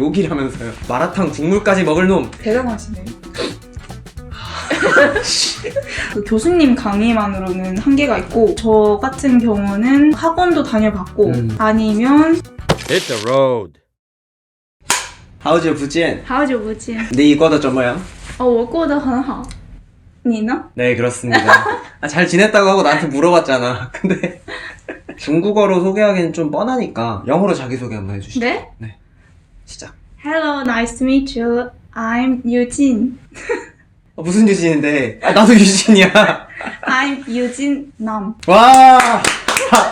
욕이라면서요. 마라탕 국물까지 먹을 놈. 대단하시네. 그 교수님 강의만으로는 한계가 있고 저 같은 경우는 학원도 다녀봤고 음. 아니면 Hit the road. How's your 福建?好久不见 네 이거도 좀 뭐야? 哦我过得很好你呢 네 그렇습니다. 아, 잘 지냈다고 하고 나한테 물어봤잖아. 근데 중국어로 소개하기는 좀 뻔하니까 영어로 자기소개 한번 해주시죠. 네 시작. Hello nice to meet you I'm 유진 어, 무슨 유진인데? 아, 나도 유진이야. I'm 유진 남 와.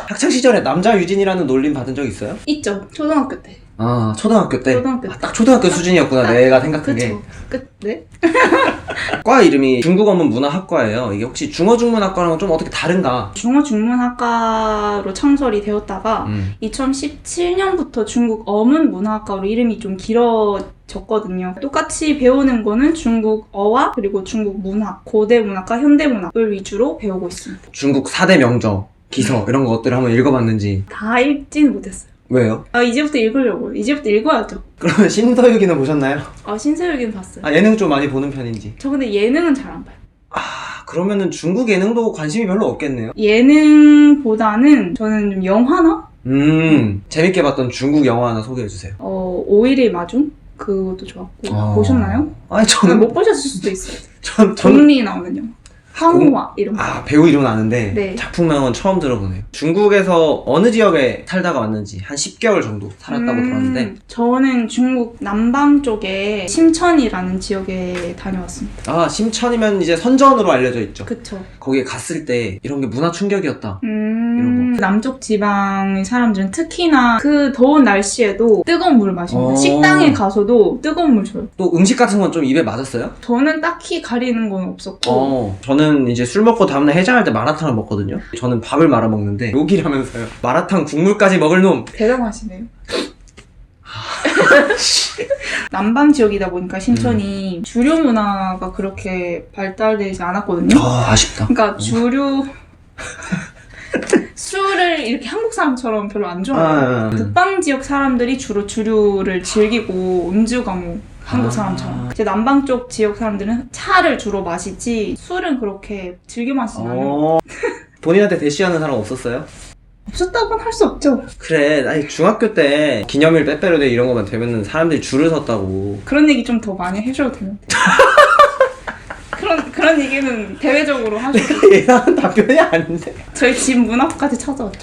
학창 시절에 남자 유진이라는 놀림 받은 적 있어요? 있죠 초등학교 때 아 초등학교 때. 초등학교 아, 딱 초등학교 수준이었구나. 내가 생각한 게. 그쵸 끝 네? 과 이름이 중국어문 문화학과예요. 이게 혹시 중어중문학과랑은 좀 어떻게 다른가? 중어중문학과로 창설이 되었다가 음. 2017년부터 중국 어문 문화학과로 이름이 좀 길어졌거든요. 똑같이 배우는 거는 중국어와 그리고 중국 문학, 고대 문학과 현대 문학을 위주로 배우고 있습니다. 중국 4대 명저, 기서 이런 것들을 한번 읽어봤는지 다 읽지는 못했어요. 왜요? 아 이제부터 읽으려고요. 이제부터 읽어야죠. 그러면 신서유기는 보셨나요? 아 신서유기는 봤어요. 아 예능 좀 많이 보는 편인지 저 근데 예능은 잘 안 봐요. 아 그러면은 중국 예능도 관심이 별로 없겠네요 예능보다는 저는 좀 영화나 음 재밌게 봤던 중국 영화 하나 소개해주세요 어 오일의 마중 그것도 좋았고 아. 보셨나요? 아니 저는 저는 못 보셨을 수도 있어요. 전, 전 정리 나오는 영화. 황후와 이런 거. 아 배우 이름은 아는데 네. 작품명은 처음 들어보네요 중국에서 어느 지역에 살다가 왔는지 한 10개월 정도 살았다고 음, 들었는데 저는 중국 남방 쪽에 심천이라는 지역에 다녀왔습니다. 아 심천이면 이제 선전으로 알려져 있죠 그쵸. 거기에 갔을 때 이런 게 문화 충격이었다 음, 남쪽 지방의 사람들은 특히나 그 더운 날씨에도 뜨거운 물을 마십니다. 어. 식당에 가서도 뜨거운 물 줘요. 또 음식 같은 건 좀 입에 맞았어요? 저는 딱히 가리는 건 없었고. 어, 저는 이제 술 먹고 다음날 해장할 때 마라탕을 먹거든요. 저는 밥을 말아 먹는데 욕이라면서요. 마라탕 국물까지 먹을 놈. 대단하시네요. 남방 지역이다 보니까 신천이 주류 문화가 그렇게 발달되지 않았거든요. 아, 아쉽다. 그러니까 주류 이렇게 한국 사람처럼 별로 안 좋아해요. 아, 북방 지역 사람들이 주로 주류를 즐기고 음주가 뭐 한국 아. 사람처럼 이제 남방 쪽 지역 사람들은 차를 주로 마시지 술은 그렇게 즐겨 마시지 않아요. 어. 본인한테 대시하는 사람 없었어요? 없었다고는 할 수 없죠. 그래, 아니 중학교 때 기념일 빼빼로데이 이런 거만 되면은 사람들이 줄을 섰다고. 그런 얘기 좀 더 많이 해줘도 되는데. 그런 얘기는 대외적으로 하시고 예상한 답변이 아닌데. 저희 집 문 앞까지 찾아왔죠.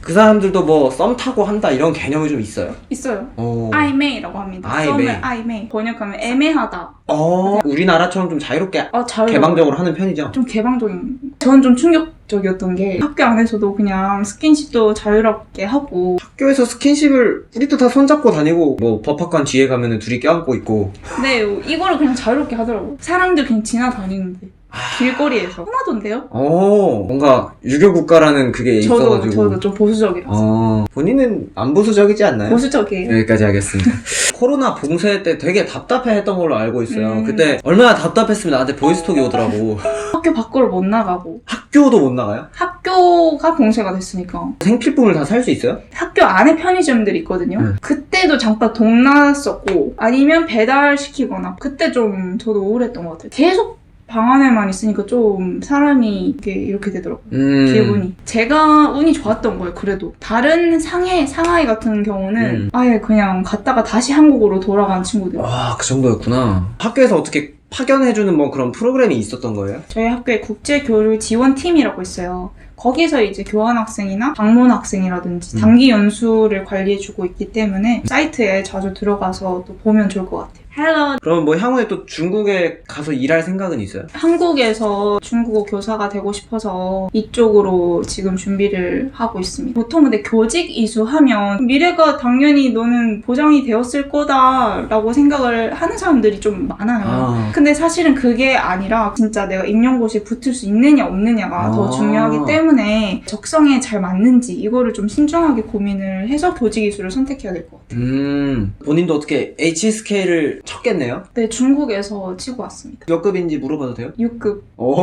그 사람들도 뭐 썸 타고 한다 이런 개념이 좀 있어요? 있어요. 어. 아이메이라고 합니다. 아이메이. 썸을 아이메이. 번역하면 애매하다. 어. 우리나라처럼 좀 자유롭게 아, 잘 개방적으로 하는 편이죠. 좀 개방적인. 저는 좀 충격적이었던 게 학교 안에서도 그냥 스킨십도 자유롭게 하고 학교에서 스킨십을 우리도 다 손잡고 다니고 뭐 법학관 뒤에 가면은 둘이 껴안고 있고 근데 이거를 그냥 자유롭게 하더라고. 사람들 그냥 지나다니는데 아. 길거리에서 편하던데요? 어 뭔가 유교 국가라는 그게 저도 있어가지고 저도 좀 보수적이라서 어 본인은 안 보수적이지 않나요? 보수적이에요. 여기까지 하겠습니다. 코로나 봉쇄 때 되게 답답해했던 걸로 알고 있어요. 음. 그때 얼마나 답답했으면 나한테 보이스톡이 오더라고. 학교 밖으로 못 나가고 학교도 못 나가요? 학교가 봉쇄가 됐으니까 생필품을 다 살 수 있어요? 학교 안에 편의점들이 있거든요. 네. 그때도 잠깐 동났었고 아니면 배달시키거나 그때 좀 저도 우울했던 것 같아요. 계속 방 안에만 있으니까 좀 사람이 이렇게, 이렇게 되더라고요. 음. 기분이. 제가 운이 좋았던 거예요, 그래도. 다른 상해, 상하이 같은 경우는 음. 아예 그냥 갔다가 다시 한국으로 돌아간 친구들. 와, 그 정도였구나. 학교에서 어떻게 파견해주는 뭐 그런 프로그램이 있었던 거예요? 저희 학교에 국제교류 지원팀이라고 있어요. 거기서 이제 교환학생이나 방문학생이라든지 음. 단기 연수를 관리해주고 있기 때문에 사이트에 자주 들어가서 또 보면 좋을 것 같아요. 헬로 그러면 뭐 향후에 또 중국에 가서 일할 생각은 있어요? 한국에서 중국어 교사가 되고 싶어서 이쪽으로 지금 준비를 하고 있습니다. 보통 근데 교직 이수하면 미래가 당연히 너는 보장이 되었을 거다라고 생각을 하는 사람들이 좀 많아요. 아. 근데 사실은 그게 아니라 진짜 내가 임용고시에 붙을 수 있느냐 없느냐가 아. 더 중요하기 때문에 적성에 잘 맞는지 이거를 좀 신중하게 고민을 해서 교직 이수를 선택해야 될 것 같아요. 음, 본인도 어떻게 HSK를 쳤겠네요? 네, 중국에서 치고 왔습니다. 몇 급인지 물어봐도 돼요? 6급. 오,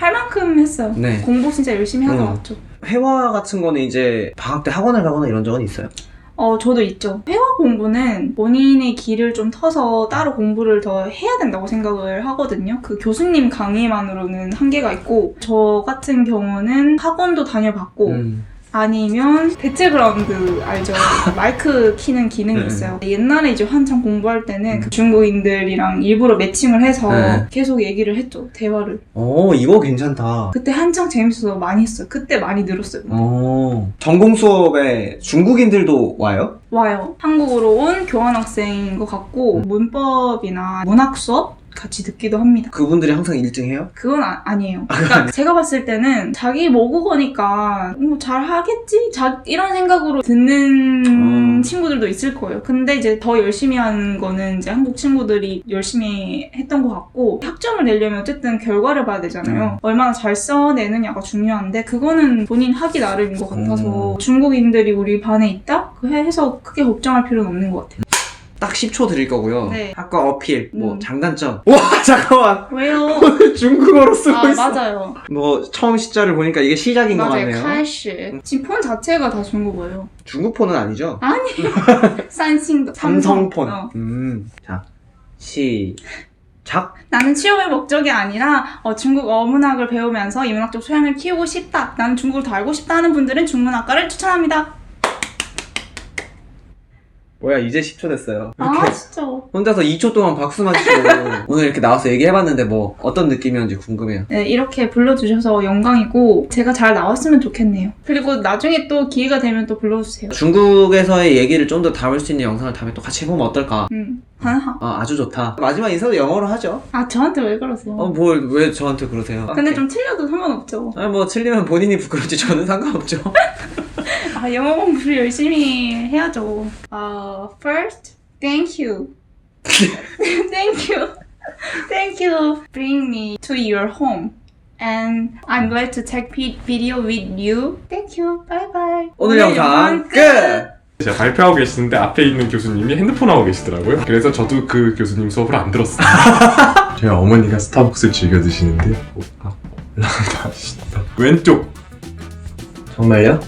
할 만큼 했어요. 네. 공부 진짜 열심히 하다 음. 왔죠. 회화 같은 거는 이제 방학 때 학원을 가거나 이런 적은 있어요? 어, 저도 있죠. 회화 공부는 본인의 길을 좀 터서 따로 공부를 더 해야 된다고 생각을 하거든요. 그 교수님 강의만으로는 한계가 있고, 저 같은 경우는 학원도 다녀봤고, 음. 아니면 배틀그라운드 알죠? 마이크 키는 기능이 네. 있어요. 옛날에 이제 한창 공부할 때는 음. 그 중국인들이랑 일부러 매칭을 해서 네. 계속 얘기를 했죠. 대화를. 어, 이거 괜찮다. 그때 한창 재밌어서 많이 했어요. 그때 많이 늘었어요. 어, 전공 수업에 중국인들도 와요? 와요. 한국으로 온 교환학생인 것 같고 음. 문법이나 문학 수업 같이 듣기도 합니다. 그분들이 항상 1등 해요? 그건 아, 니에요 그러니까 제가 봤을 때는 자기 모국어니까 뭐 잘하겠지? 자, 이런 생각으로 듣는 어. 친구들도 있을 거예요. 근데 이제 더 열심히 하는 거는 이제 한국 친구들이 열심히 했던 것 같고 학점을 내려면 어쨌든 결과를 봐야 되잖아요. 음. 얼마나 잘 써내느냐가 중요한데 그거는 본인 하기 나름인 것 같아서 음. 중국인들이 우리 반에 있다? 그 해서 크게 걱정할 필요는 없는 것 같아요. 딱 10초 드릴 거고요. 네. 학과 어필, 뭐 음. 장단점. 와, 잠깐만. 왜요? 중국어로 쓰고 아 있어. 맞아요. 뭐 처음 시자를 보니까 이게 시작인 것 맞아요. 같네요. 카시. 지금 폰 자체가 다 중국어예요. 중국 폰은 아니죠? 산싱도 삼성폰. 어. 음. 자, 시작. 나는 취업의 목적이 아니라 어, 중국 어문학을 배우면서 이 문학적 소양을 키우고 싶다. 나는 중국을 더 알고 싶다 하는 분들은 중문학과를 추천합니다. 뭐야, 이제 10초 됐어요. 아 이렇게 진짜. 혼자서 2초 동안 박수만 치고 오늘 이렇게 나와서 얘기해봤는데 뭐 어떤 느낌이었는지 궁금해요. 네, 이렇게 불러주셔서 영광이고 제가 잘 나왔으면 좋겠네요. 그리고 나중에 또 기회가 되면 또 불러주세요. 중국에서의 얘기를 좀 더 담을 수 있는 영상을 다음에 또 같이 해보면 어떨까? 음, 하하. 아, 아주 좋다. 마지막 인사도 영어로 하죠. 아 저한테 왜 그러세요? 어, 뭘, 왜 저한테 그러세요? 근데 좀 틀려도 상관없죠. 아니, 뭐, 틀리면 본인이 부끄럽지 저는 상관없죠. 아, 영어 공부를 열심히 해야죠. 아, first, thank you. thank you. Thank you. Bring me to your home. And I'm glad to take video with you. Thank you. Bye bye. 오늘 영상 끝! 제가 발표하고 계시는데 앞에 있는 교수님이 핸드폰 하고 계시더라고요. 그래서 저도 그 교수님 수업을 안 들었어요. 저희 어머니가 스타벅스를 즐겨 드시는데 오빠 라다 왼쪽 정말요?